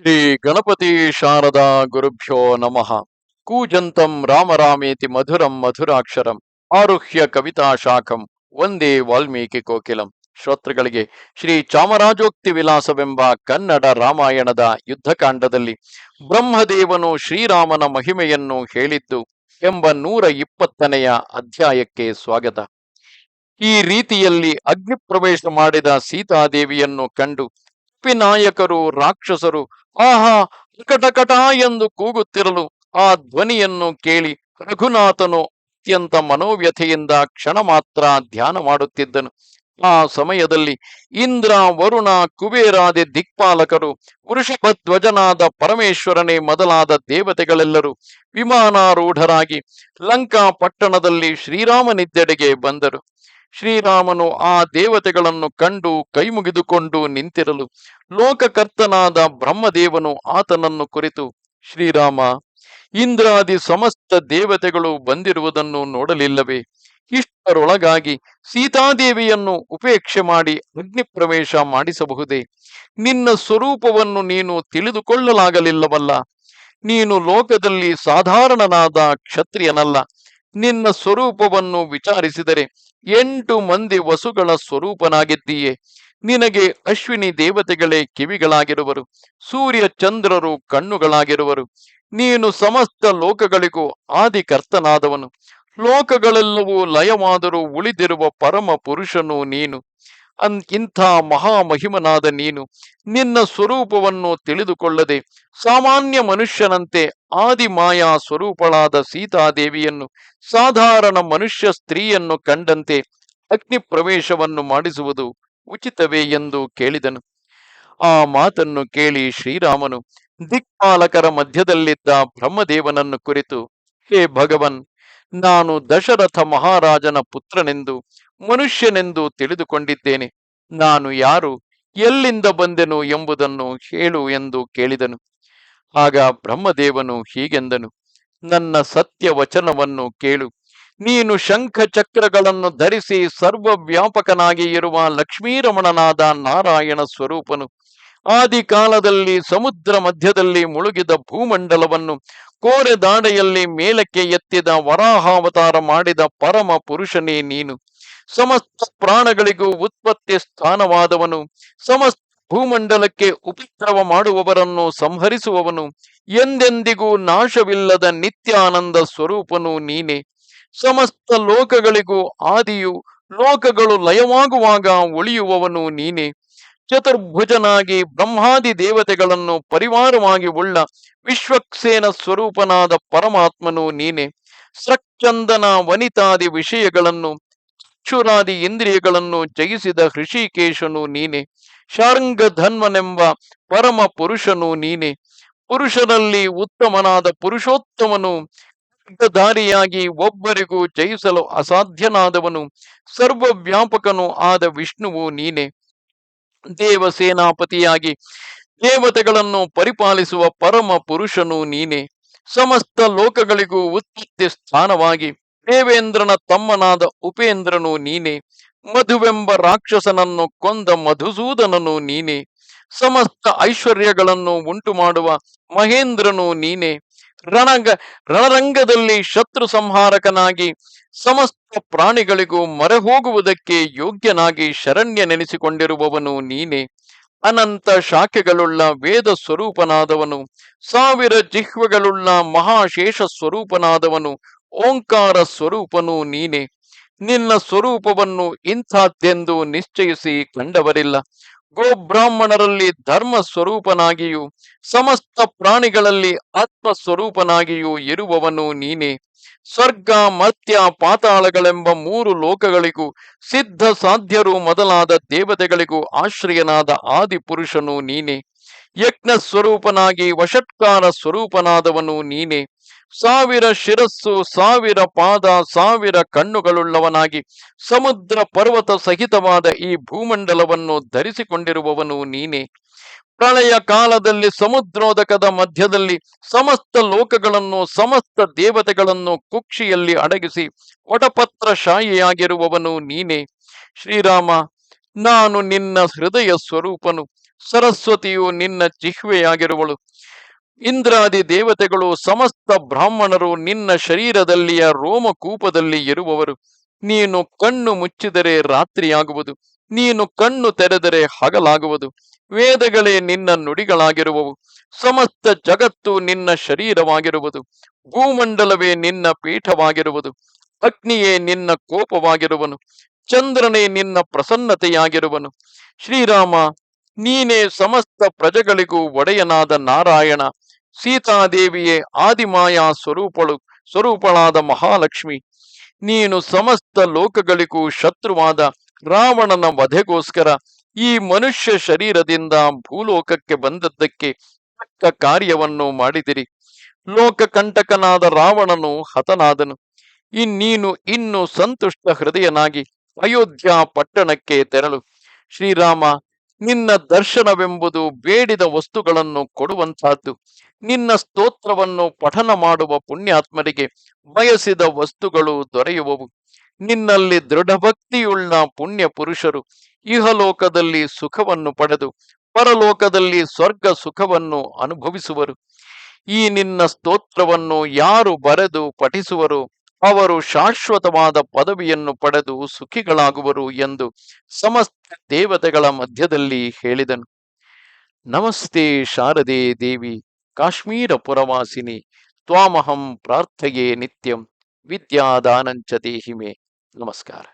ಶ್ರೀ ಗಣಪತಿ ಶಾರದಾ ಗುರುಭ್ಯೋ ನಮಃ. ಕೂಜಂತಂ ರಾಮರಾಮೇತಿ ಮಧುರಂ ಮಧುರಾಕ್ಷರಂ. ಆರುಹ್ಯ ಕವಿತಾ ಶಾಖಂ. ಒಂದೇ ವಾಲ್ಮೀಕಿ ಕೋಕಿಲಂ. ಶ್ರೋತೃಗಳಿಗೆ ಶ್ರೀ ಚಾಮರಾಜೋಕ್ತಿ ವಿಲಾಸವೆಂಬ ಕನ್ನಡ ರಾಮಾಯಣದ ಯುದ್ಧಕಾಂಡದಲ್ಲಿ ಬ್ರಹ್ಮದೇವನು ಶ್ರೀರಾಮನ ಮಹಿಮೆಯನ್ನು ಹೇಳಿದ್ದು ಎಂಬ ನೂರ ಇಪ್ಪತ್ತನೆಯ ಅಧ್ಯಾಯಕ್ಕೆ ಸ್ವಾಗತ. ಈ ರೀತಿಯಲ್ಲಿ ಅಗ್ನಿಪ್ರವೇಶ ಮಾಡಿದ ಸೀತಾದೇವಿಯನ್ನು ಕಂಡು ನಾಯಕರು ರಾಕ್ಷಸರು, ಆಹಾ, ಕಟಕಟ ಎಂದು ಕೂಗುತ್ತಿರಲು ಆ ಧ್ವನಿಯನ್ನು ಕೇಳಿ ರಘುನಾಥನು ಅತ್ಯಂತ ಮನೋವ್ಯಥೆಯಿಂದ ಕ್ಷಣ ಮಾತ್ರ ಧ್ಯಾನ ಮಾಡುತ್ತಿದ್ದನು. ಆ ಸಮಯದಲ್ಲಿ ಇಂದ್ರ, ವರುಣ, ಕುಬೇರಾದಿ ದಿಕ್ಪಾಲಕರು, ವೃಷಭಧ್ವಜನಾದ ಪರಮೇಶ್ವರನೇ ಮೊದಲಾದ ದೇವತೆಗಳೆಲ್ಲರೂ ವಿಮಾನಾರೂಢರಾಗಿ ಲಂಕಾ ಪಟ್ಟಣದಲ್ಲಿ ಶ್ರೀರಾಮನಿದ್ದೆಡೆಗೆ ಬಂದರು. ಶ್ರೀರಾಮನು ಆ ದೇವತೆಗಳನ್ನು ಕಂಡು ಕೈಮುಗಿದುಕೊಂಡು ನಿಂತಿರಲು ಲೋಕಕರ್ತನಾದ ಬ್ರಹ್ಮದೇವನು ಆತನನ್ನು ಕುರಿತು, ಶ್ರೀರಾಮ, ಇಂದ್ರಾದಿ ಸಮಸ್ತ ದೇವತೆಗಳು ಬಂದಿರುವುದನ್ನು ನೋಡಲಿಲ್ಲವೇ? ಇಷ್ಟರೊಳಗಾಗಿ ಸೀತಾದೇವಿಯನ್ನು ಉಪೇಕ್ಷೆ ಮಾಡಿ ಅಗ್ನಿ ಪ್ರವೇಶ ಮಾಡಿಸಬಹುದೇ? ನಿನ್ನ ಸ್ವರೂಪವನ್ನು ನೀನು ತಿಳಿದುಕೊಳ್ಳಲಾಗಲಿಲ್ಲವಲ್ಲ? ನೀನು ಲೋಕದಲ್ಲಿ ಸಾಧಾರಣನಾದ ಕ್ಷತ್ರಿಯನಲ್ಲ. ನಿನ್ನ ಸ್ವರೂಪವನ್ನು ವಿಚಾರಿಸಿದರೆ ಎಂಟು ಮಂದಿ ವಸುಗಳ ಸ್ವರೂಪನಾಗಿದ್ದೀಯೆ. ನಿನಗೆ ಅಶ್ವಿನಿ ದೇವತೆಗಳೇ ಕಿವಿಗಳಾಗಿರುವರು, ಸೂರ್ಯ ಚಂದ್ರರು ಕಣ್ಣುಗಳಾಗಿರುವರು. ನೀನು ಸಮಸ್ತ ಲೋಕಗಳಿಗೂ ಆದಿಕರ್ತನಾದವನು. ಲೋಕಗಳೆಲ್ಲವೂ ಲಯವಾದರೂ ಉಳಿದಿರುವ ಪರಮ ಪುರುಷನು ನೀನು. ಅನ್ ಇಂಥ ಮಹಾಮಹಿಮನಾದ ನೀನು ನಿನ್ನ ಸ್ವರೂಪವನ್ನು ತಿಳಿದುಕೊಳ್ಳದೆ ಸಾಮಾನ್ಯ ಮನುಷ್ಯನಂತೆ ಆದಿಮಾಯಾ ಸ್ವರೂಪಳಾದ ಸೀತಾದೇವಿಯನ್ನು ಸಾಧಾರಣ ಮನುಷ್ಯ ಸ್ತ್ರೀಯನ್ನು ಕಂಡಂತೆ ಅಗ್ನಿ ಪ್ರವೇಶವನ್ನು ಮಾಡಿಸುವುದು ಉಚಿತವೇ ಎಂದು ಕೇಳಿದನು. ಆ ಮಾತನ್ನು ಕೇಳಿ ಶ್ರೀರಾಮನು ದಿಕ್ಪಾಲಕರ ಮಧ್ಯದಲ್ಲಿದ್ದ ಬ್ರಹ್ಮದೇವನನ್ನು ಕುರಿತು, ಹೇ ಭಗವನ್, ನಾನು ದಶರಥ ಮಹಾರಾಜನ ಪುತ್ರನೆಂದು ಮನುಷ್ಯನೆಂದು ತಿಳಿದುಕೊಂಡಿದ್ದೇನೆ. ನಾನು ಯಾರು, ಎಲ್ಲಿಂದ ಬಂದೆನು ಎಂಬುದನ್ನು ಹೇಳು ಎಂದು ಕೇಳಿದನು. ಆಗ ಬ್ರಹ್ಮದೇವನು ಹೀಗೆಂದನು, ನನ್ನ ಸತ್ಯ ವಚನವನ್ನು ಕೇಳು. ನೀನು ಶಂಖ ಚಕ್ರಗಳನ್ನು ಧರಿಸಿ ಸರ್ವವ್ಯಾಪಕನಾಗಿ ಇರುವ ಲಕ್ಷ್ಮೀರಮಣನಾದ ನಾರಾಯಣ ಸ್ವರೂಪನು. ಆದಿಕಾಲದಲ್ಲಿ ಸಮುದ್ರ ಮಧ್ಯದಲ್ಲಿ ಮುಳುಗಿದ ಭೂಮಂಡಲವನ್ನು ಕೋರೆ ದಾಡೆಯಲ್ಲಿ ಮೇಲಕ್ಕೆ ಎತ್ತಿದ ವರಾಹಾವತಾರ ಮಾಡಿದ ಪರಮ ಪುರುಷನೇ ನೀನು. ಸಮಸ್ತ ಪ್ರಾಣಗಳಿಗೂ ಉತ್ಪತ್ತಿ ಸ್ಥಾನವಾದವನು, ಸಮಸ್ತ ಭೂಮಂಡಲಕ್ಕೆ ಉಪದ್ರವ ಮಾಡುವವರನ್ನು ಸಂಹರಿಸುವವನು, ಎಂದೆಂದಿಗೂ ನಾಶವಿಲ್ಲದ ನಿತ್ಯಾನಂದ ಸ್ವರೂಪನು ನೀನೆ. ಸಮಸ್ತ ಲೋಕಗಳಿಗೂ ಆದಿಯು ಲೋಕಗಳು ಲಯವಾಗುವಾಗ ಉಳಿಯುವವನು ನೀನೆ. ಚತುರ್ಭುಜನಾಗಿ ಬ್ರಹ್ಮಾದಿ ದೇವತೆಗಳನ್ನು ಪರಿವಾರವಾಗಿ ಉಳ್ಳ ವಿಶ್ವಕ್ಸೇನ ಸ್ವರೂಪನಾದ ಪರಮಾತ್ಮನು ನೀನೆ. ಸಚ್ಚಂದನ ವನಿತಾದಿ ವಿಷಯಗಳನ್ನು ಚಕ್ಷುರಾದಿ ಇಂದ್ರಿಯಗಳನ್ನು ಜಯಿಸಿದ ಹೃಷಿಕೇಶನು ನೀನೆ ಶಾರಂಗ ಧನ್ವನೆಂಬ ಪರಮ ಪುರುಷನು ನೀನೆ. ಪುರುಷರಲ್ಲಿ ಉತ್ತಮನಾದ ಪುರುಷೋತ್ತಮನು ದಾರಿಯಾಗಿ ಒಬ್ಬರಿಗೂ ಜಯಿಸಲು ಅಸಾಧ್ಯನಾದವನು, ಸರ್ವವ್ಯಾಪಕನು ಆದ ವಿಷ್ಣುವು ನೀನೆ. ದೇವಸೇನಾಪತಿಯಾಗಿ ದೇವತೆಗಳನ್ನು ಪರಿಪಾಲಿಸುವ ಪರಮ ಪುರುಷನು ನೀನೆ. ಸಮಸ್ತ ಲೋಕಗಳಿಗೂ ಉತ್ಪತ್ತಿ ಸ್ಥಾನವಾಗಿ ದೇವೇಂದ್ರನ ತಮ್ಮನಾದ ಉಪೇಂದ್ರನು ನೀನೆ, ಮಧುವೆಂಬ ರಾಕ್ಷಸನನ್ನು ಕೊಂದ ಮಧುಸೂದನನು ನೀನೆ, ಸಮಸ್ತ ಐಶ್ವರ್ಯಗಳನ್ನು ಉಂಟು ಮಾಡುವ ಮಹೇಂದ್ರನು ನೀನೆ, ರಣಗ, ರಣರಂಗದಲ್ಲಿ ಶತ್ರು ಸಂಹಾರಕನಾಗಿ ಸಮಸ್ತ ಪ್ರಾಣಿಗಳಿಗೂ ಮರೆ ಹೋಗುವುದಕ್ಕೆ ಯೋಗ್ಯನಾಗಿ ಶರಣ್ಯ ನೆನೆಸಿಕೊಂಡಿರುವವನು ನೀನೆ, ಅನಂತ ಶಾಖೆಗಳುಳ್ಳ ವೇದ ಸ್ವರೂಪನಾದವನು, ಸಾವಿರ ಜಿಹ್ವೆಗಳುಳ್ಳ ಮಹಾಶೇಷ ಸ್ವರೂಪನಾದವನು ಓಂಕಾರ ಸ್ವರೂಪನು ನೀನೆ. ನಿನ್ನ ಸ್ವರೂಪವನ್ನು ಇಂಥದ್ದೆಂದು ನಿಶ್ಚಯಿಸಿ ಕಂಡವರಿಲ್ಲ. ಗೋಬ್ರಾಹ್ಮಣರಲ್ಲಿ ಧರ್ಮ ಸ್ವರೂಪನಾಗಿಯೂ, ಸಮಸ್ತ ಪ್ರಾಣಿಗಳಲ್ಲಿ ಆತ್ಮ ಸ್ವರೂಪನಾಗಿಯೂ ಇರುವವನು ನೀನೆ. ಸ್ವರ್ಗ ಮತ್ಯ ಪಾತಾಳಗಳೆಂಬ ಮೂರು ಲೋಕಗಳಿಗೂ ಸಿದ್ಧ ಸಾಧ್ಯರು ಮೊದಲಾದ ದೇವತೆಗಳಿಗೂ ಆಶ್ರಯನಾದ ಆದಿಪುರುಷನು ನೀನೆ. ಯಜ್ಞ ಸ್ವರೂಪನಾಗಿ ವಷಟ್ಕಾರ ಸ್ವರೂಪನಾದವನು ನೀನೆ. ಸಾವಿರ ಶಿರಸ್ಸು, ಸಾವಿರ ಪಾದ, ಸಾವಿರ ಕಣ್ಣುಗಳುಳ್ಳವನಾಗಿ ಸಮುದ್ರ ಪರ್ವತ ಸಹಿತವಾದ ಈ ಭೂಮಂಡಲವನ್ನು ಧರಿಸಿಕೊಂಡಿರುವವನು ನೀನೆ. ಪ್ರಳಯ ಕಾಲದಲ್ಲಿ ಸಮುದ್ರೋದಕದ ಮಧ್ಯದಲ್ಲಿ ಸಮಸ್ತ ಲೋಕಗಳನ್ನು, ಸಮಸ್ತ ದೇವತೆಗಳನ್ನು ಕುಕ್ಷಿಯಲ್ಲಿ ಅಡಗಿಸಿ ವಟಪತ್ರ ಶಾಯಿಯಾಗಿರುವವನು ನೀನೆ. ಶ್ರೀರಾಮ, ನಾನು ನಿನ್ನ ಹೃದಯ ಸ್ವರೂಪನು. ಸರಸ್ವತಿಯು ನಿನ್ನ ಜಿಹ್ವೆಯಾಗಿರುವಳು ಇಂದ್ರಾದಿ ದೇವತೆಗಳು ಸಮಸ್ತ ಬ್ರಾಹ್ಮಣರು ನಿನ್ನ ಶರೀರದಲ್ಲಿಯ ರೋಮಕೂಪದಲ್ಲಿ ಇರುವವರು. ನೀನು ಕಣ್ಣು ಮುಚ್ಚಿದರೆ ರಾತ್ರಿಯಾಗುವುದು. ನೀನು ಕಣ್ಣು ತೆರೆದರೆ ಹಗಲಾಗುವುದು. ವೇದಗಳೇ ನಿನ್ನ ನುಡಿಗಳಾಗಿರುವವು. ಸಮಸ್ತ ಜಗತ್ತು ನಿನ್ನ ಶರೀರವಾಗಿರುವುದು. ಭೂಮಂಡಲವೇ ನಿನ್ನ ಪೀಠವಾಗಿರುವುದು. ಅಗ್ನಿಯೇ ನಿನ್ನ ಕೋಪವಾಗಿರುವನು. ಚಂದ್ರನೇ ನಿನ್ನ ಪ್ರಸನ್ನತೆಯಾಗಿರುವನು. ಶ್ರೀರಾಮ, ನೀನೇ ಸಮಸ್ತ ಪ್ರಜೆಗಳಿಗೂ ಒಡೆಯನಾದ ನಾರಾಯಣ. ಸೀತಾದೇವಿಯೇ ಆದಿಮಾಯಾ ಸ್ವರೂಪಳು, ಸ್ವರೂಪಳಾದ ಮಹಾಲಕ್ಷ್ಮಿ. ನೀನು ಸಮಸ್ತ ಲೋಕಗಳಿಗೂ ಶತ್ರುವಾದ ರಾವಣನ ವಧೆಗೋಸ್ಕರ ಈ ಮನುಷ್ಯ ಶರೀರದಿಂದ ಭೂಲೋಕಕ್ಕೆ ಬಂದದ್ದಕ್ಕೆ ತಕ್ಕ ಕಾರ್ಯವನ್ನು ಮಾಡಿದಿರಿ. ಲೋಕಕಂಟಕನಾದ ರಾವಣನು ಹತನಾದನು. ಇನ್ನೀನು ಇನ್ನು ಸಂತುಷ್ಟ ಹೃದಯನಾಗಿ ಅಯೋಧ್ಯ ಪಟ್ಟಣಕ್ಕೆ ತೆರಳು. ಶ್ರೀರಾಮ ನಿನ್ನ ದರ್ಶನವೆಂಬುದು ಬೇಡಿದ ವಸ್ತುಗಳನ್ನು ಕೊಡುವಂತಹದ್ದು ನಿನ್ನ ಸ್ತೋತ್ರವನ್ನು ಪಠನ ಮಾಡುವ ಪುಣ್ಯಾತ್ಮರಿಗೆ ಬಯಸಿದ ವಸ್ತುಗಳು ದೊರೆಯುವವು. ನಿನ್ನಲ್ಲಿ ದೃಢಭಕ್ತಿಯುಳ್ಳ ಪುಣ್ಯ ಪುರುಷರು ಇಹಲೋಕದಲ್ಲಿ ಸುಖವನ್ನು ಪಡೆದು ಪರಲೋಕದಲ್ಲಿ ಸ್ವರ್ಗ ಸುಖವನ್ನು ಅನುಭವಿಸುವರು. ಈ ನಿನ್ನ ಸ್ತೋತ್ರವನ್ನು ಯಾರು ಬರೆದು ಪಠಿಸುವರು? ಅವರು ಶಾಶ್ವತವಾದ ಪದವಿಯನ್ನು ಪಡೆದು ಸುಖಿಗಳಾಗುವರು ಎಂದು ಸಮಸ್ತ ದೇವತೆಗಳ ಮಧ್ಯದಲ್ಲಿ ಹೇಳಿದನು. ನಮಸ್ತೆ ಶಾರದೆ ದೇವಿ, ಕಾಶ್ಮೀರ ಪುರವಾಸಿನಿ, ತ್ವಾಮಹಂ ಪ್ರಾರ್ಥೆಯೇ ನಿತ್ಯಂ, ವಿದ್ಯಾದಾನಂಚ ದೇಹಿಮೆ. ನಮಸ್ಕಾರ.